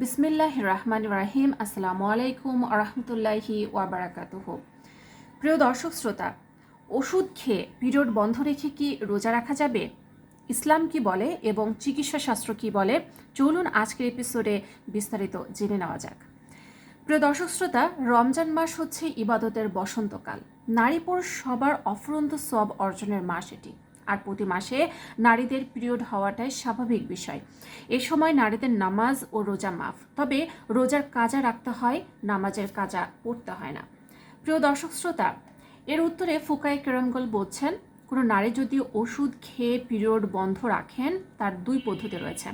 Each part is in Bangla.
বিসমিল্লাহ রহমান রাহিম আসসালামু আলাইকুম আরহামতুল্লাহি ওয়াবারাকাতুহ প্রিয় দর্শক শ্রোতা, ওষুধ খেয়ে পিরিয়ড বন্ধ রেখে কি রোজা রাখা যাবে? ইসলাম কি বলে এবং চিকিৎসা শাস্ত্র কি বলে? চলুন আজকের এপিসোডে বিস্তারিত জেনে নেওয়া যাক। প্রিয় দর্শক শ্রোতা, রমজান মাস হচ্ছে ইবাদতের বসন্তকাল। নারী পুরুষ সবার অফুরন্ত সব অর্জনের মাস এটি। আর প্রতি মাসে নারীদের পিরিয়ড হওয়াটাই স্বাভাবিক বিষয়। এ সময় নারীদের নামাজ ও রোজা মাফ। তবে রোজার কাজা রাখতে হয়, নামাজের কাজা পড়তে হয় না। প্রিয় দর্শক শ্রোতা, এর উত্তরে ফুকাই কেরমগল বলছেন কোনো নারী যদি ওষুধ খেয়ে পিরিয়ড বন্ধ রাখেন, তার দুই পদ্ধতি রয়েছে।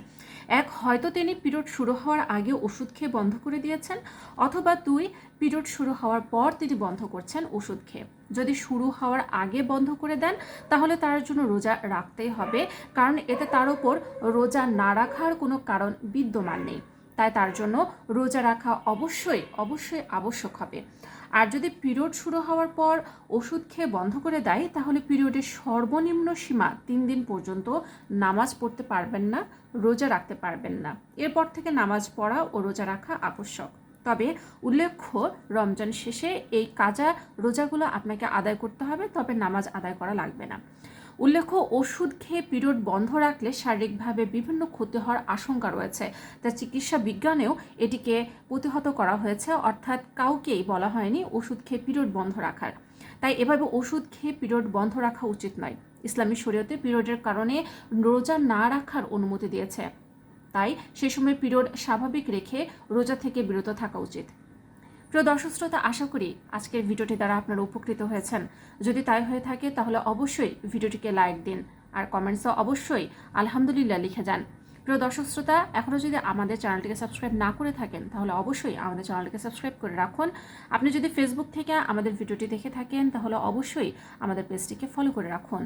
এক, হয়তো তিনি পিরিয়ড শুরু হওয়ার আগে ওষুধ খেয়ে বন্ধ করে দিয়েছেন, অথবা দুই, পিরিয়ড শুরু হওয়ার পর তিনি বন্ধ করছেন ওষুধ খেয়ে। যদি শুরু হওয়ার আগে বন্ধ করে দেন, তাহলে তার জন্য রোজা রাখতেই হবে, কারণ এতে তার উপর রোজা না রাখার কোনো কারণ বিদ্যমান নেই। তাই তার জন্য রোজা রাখা অবশ্যই অবশ্যই আবশ্যক হবে। আর যদি পিরিয়ড শুরু হওয়ার পর ওষুধ খেয়ে বন্ধ করে দেয়, তাহলে পিরিয়ডের সর্বনিম্ন সীমা তিন দিন পর্যন্ত নামাজ পড়তে পারবেন না, রোজা রাখতে পারবেন না। এরপর থেকে নামাজ পড়া ও রোজা রাখা আবশ্যক। তবে উল্লেখ্য, রমজান শেষে এই কাজা রোজাগুলো আপনাকে আদায় করতে হবে, তবে নামাজ আদায় করা লাগবে না। উল্লেখ্য, ওষুধ খেয়ে পিরিয়ড বন্ধ রাখলে শারীরিকভাবে বিভিন্ন ক্ষতি হওয়ার আশঙ্কা রয়েছে। তা চিকিৎসা বিজ্ঞানেও এটিকে প্রতিহত করা হয়েছে, অর্থাৎ কাউকেই বলা হয়নি ওষুধ খেয়ে পিরিয়ড বন্ধ রাখার। তাই এভাবে ওষুধ খেয়ে পিরিয়ড বন্ধ রাখা উচিত নয়। ইসলামী শরীয়তে পিরিয়ডের কারণে রোজা না রাখার অনুমতি দিয়েছে। তাই সে সময় পিরিয়ড স্বাভাবিক রেখে রোজা থেকে বিরত থাকা উচিত। প্রিয় দর্শক শ্রোতা, আশা করি আজকের ভিডিওটি দ্বারা আপনারা উপকৃত হয়েছেন। যদি তাই হয়ে থাকে, তাহলে অবশ্যই ভিডিওটিকে লাইক দিন আর কমেন্টসও অবশ্যই আলহামদুলিল্লাহ লিখে যান। প্রিয় দর্শক শ্রোতা এখনও যদি আমাদের চ্যানেলটিকে সাবস্ক্রাইব না করে থাকেন, তাহলে অবশ্যই আমাদের চ্যানেলটিকে সাবস্ক্রাইব করে রাখুন। আপনি যদি ফেসবুক থেকে আমাদের ভিডিওটি দেখে থাকেন, তাহলে অবশ্যই আমাদের পেজটিকে ফলো করে রাখুন।